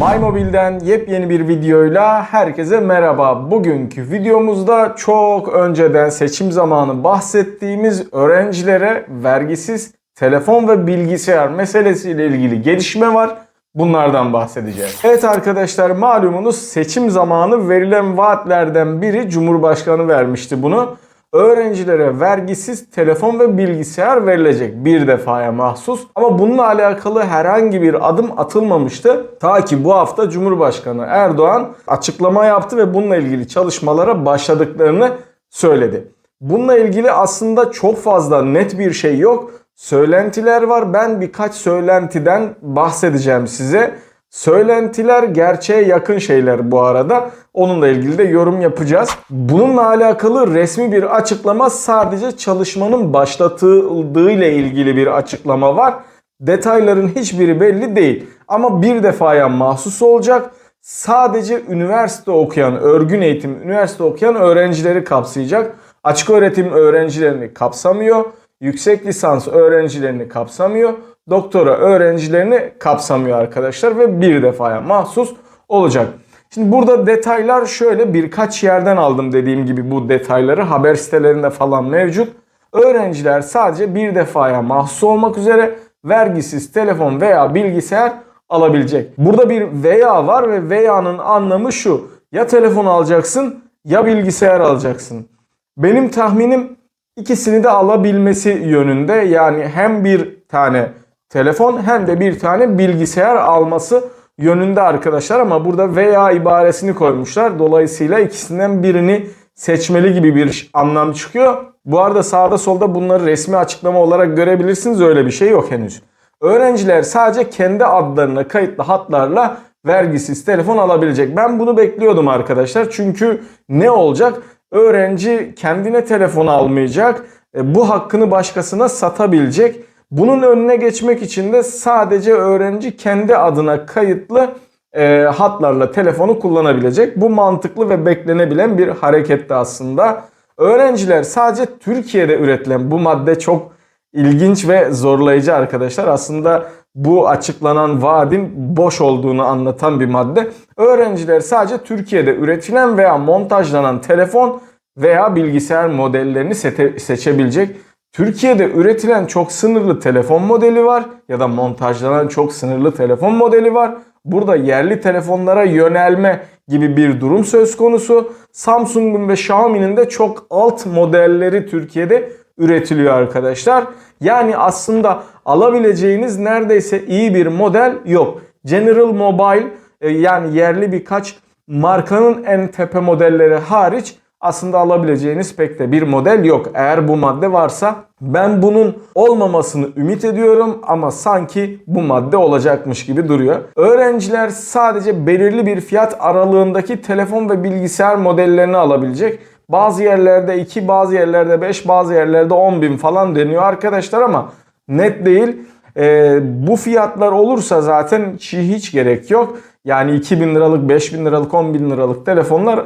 Buymobile'den yepyeni bir videoyla herkese merhaba. Bugünkü videomuzda çok önceden seçim zamanı bahsettiğimiz öğrencilere vergisiz telefon ve bilgisayar meselesiyle ilgili gelişme var. Bunlardan bahsedeceğiz. Evet arkadaşlar malumunuz seçim zamanı verilen vaatlerden biri Cumhurbaşkanı vermişti bunu. Öğrencilere vergisiz telefon ve bilgisayar verilecek bir defaya mahsus. Ama bununla alakalı herhangi bir adım atılmamıştı. Ta ki bu hafta Cumhurbaşkanı Erdoğan açıklama yaptı ve bununla ilgili çalışmalara başladıklarını söyledi. Bununla ilgili aslında çok fazla net bir şey yok. Söylentiler var. Ben birkaç söylentiden bahsedeceğim size. Söylentiler gerçeğe yakın şeyler bu arada. Onunla ilgili de yorum yapacağız. Bununla alakalı resmi bir açıklama sadece çalışmanın başlatıldığı ile ilgili bir açıklama var. Detayların hiçbiri belli değil. Ama bir defaya mahsus olacak. Sadece üniversite okuyan, örgün eğitim, üniversite okuyan öğrencileri kapsayacak. Açık öğretim öğrencilerini kapsamıyor. Yüksek lisans öğrencilerini kapsamıyor doktora öğrencilerini kapsamıyor arkadaşlar ve bir defaya mahsus olacak. Şimdi burada detaylar şöyle birkaç yerden aldım dediğim gibi bu detayları haber sitelerinde falan mevcut. Öğrenciler sadece bir defaya mahsus olmak üzere vergisiz telefon veya bilgisayar alabilecek. Burada bir veya var ve veya'nın anlamı şu. Ya telefon alacaksın ya bilgisayar alacaksın. Benim tahminim ikisini de alabilmesi yönünde. Yani hem bir tane telefon hem de bir tane bilgisayar alması yönünde arkadaşlar ama burada veya ibaresini koymuşlar. Dolayısıyla ikisinden birini seçmeli gibi bir anlam çıkıyor. Bu arada sağda solda bunları resmi açıklama olarak görebilirsiniz. Öyle bir şey yok henüz. Öğrenciler sadece kendi adlarına kayıtlı hatlarla vergisiz telefon alabilecek. Ben bunu bekliyordum arkadaşlar. Çünkü ne olacak? Öğrenci kendine telefon almayacak. E, bu hakkını başkasına satabilecek. Bunun önüne geçmek için de sadece öğrenci kendi adına kayıtlı e, hatlarla telefonu kullanabilecek. Bu mantıklı ve beklenebilen bir hareketti aslında. Öğrenciler sadece Türkiye'de üretilen bu madde çok ilginç ve zorlayıcı arkadaşlar. Aslında bu açıklanan vaadin boş olduğunu anlatan bir madde. Öğrenciler sadece Türkiye'de üretilen veya montajlanan telefon veya bilgisayar modellerini seçebilecek. Türkiye'de üretilen çok sınırlı telefon modeli var ya da montajlanan çok sınırlı telefon modeli var. Burada yerli telefonlara yönelme gibi bir durum söz konusu. Samsung'un ve Xiaomi'nin de çok alt modelleri Türkiye'de üretiliyor arkadaşlar. Yani aslında alabileceğiniz neredeyse iyi bir model yok. General Mobile e, yani yerli birkaç markanın en tepe modelleri hariç aslında alabileceğiniz pek de bir model yok. Eğer bu madde varsa ben bunun olmamasını ümit ediyorum ama sanki bu madde olacakmış gibi duruyor. Öğrenciler sadece belirli bir fiyat aralığındaki telefon ve bilgisayar modellerini alabilecek. Bazı yerlerde 2, bazı yerlerde 5, bazı yerlerde 10 bin falan deniyor arkadaşlar ama net değil. Ee, bu fiyatlar olursa zaten hiç gerek yok. Yani 2000 liralık, 5000 liralık, 10 bin liralık telefonlar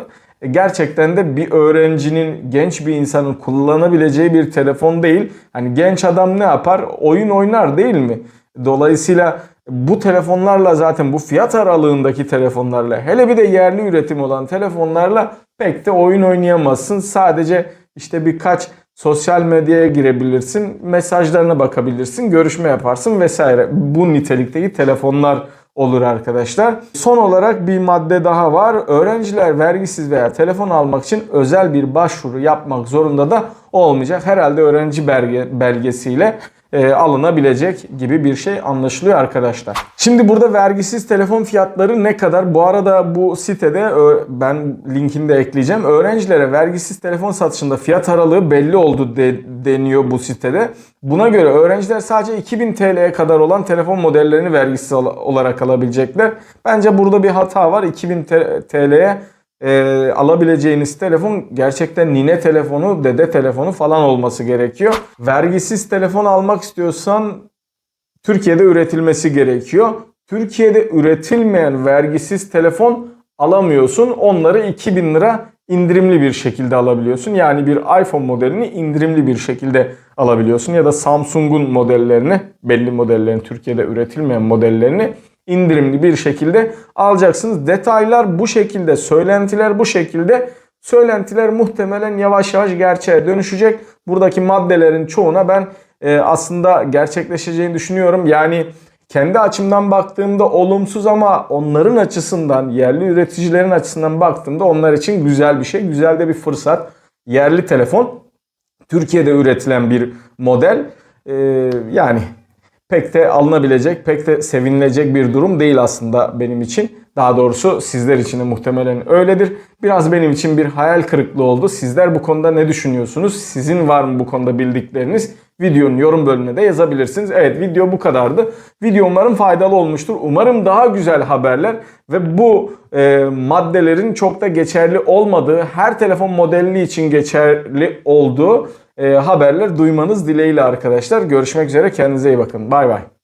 gerçekten de bir öğrencinin, genç bir insanın kullanabileceği bir telefon değil. Hani genç adam ne yapar? Oyun oynar değil mi? Dolayısıyla bu telefonlarla zaten bu fiyat aralığındaki telefonlarla hele bir de yerli üretim olan telefonlarla pek de oyun oynayamazsın. Sadece işte birkaç sosyal medyaya girebilirsin, mesajlarına bakabilirsin, görüşme yaparsın vesaire. Bu nitelikteki telefonlar olur arkadaşlar. Son olarak bir madde daha var. Öğrenciler vergisiz veya telefon almak için özel bir başvuru yapmak zorunda da olmayacak. Herhalde öğrenci belge, belgesiyle e, alınabilecek gibi bir şey anlaşılıyor arkadaşlar. Şimdi burada vergisiz telefon fiyatları ne kadar? Bu arada bu sitede ben linkini de ekleyeceğim. Öğrencilere vergisiz telefon satışında fiyat aralığı belli oldu de, deniyor bu sitede. Buna göre öğrenciler sadece 2000 TL'ye kadar olan telefon modellerini vergisiz olarak alabilecekler. Bence burada bir hata var. 2000 TL'ye e, alabileceğiniz telefon gerçekten nine telefonu, dede telefonu falan olması gerekiyor. Vergisiz telefon almak istiyorsan Türkiye'de üretilmesi gerekiyor. Türkiye'de üretilmeyen vergisiz telefon alamıyorsun. Onları 2000 lira indirimli bir şekilde alabiliyorsun. Yani bir iPhone modelini indirimli bir şekilde alabiliyorsun. Ya da Samsung'un modellerini, belli modellerin Türkiye'de üretilmeyen modellerini indirimli bir şekilde alacaksınız. Detaylar bu şekilde, söylentiler bu şekilde. Söylentiler muhtemelen yavaş yavaş gerçeğe dönüşecek. Buradaki maddelerin çoğuna ben e, aslında gerçekleşeceğini düşünüyorum. Yani kendi açımdan baktığımda olumsuz ama onların açısından, yerli üreticilerin açısından baktığımda onlar için güzel bir şey. Güzel de bir fırsat. Yerli telefon. Türkiye'de üretilen bir model. Ee, yani pek de alınabilecek, pek de sevinilecek bir durum değil aslında benim için. Daha doğrusu sizler için de muhtemelen öyledir. Biraz benim için bir hayal kırıklığı oldu. Sizler bu konuda ne düşünüyorsunuz? Sizin var mı bu konuda bildikleriniz? Videonun yorum bölümüne de yazabilirsiniz. Evet video bu kadardı. Video umarım faydalı olmuştur. Umarım daha güzel haberler ve bu e, maddelerin çok da geçerli olmadığı, her telefon modeli için geçerli olduğu e, haberler duymanız dileğiyle arkadaşlar. Görüşmek üzere. Kendinize iyi bakın. Bay bay.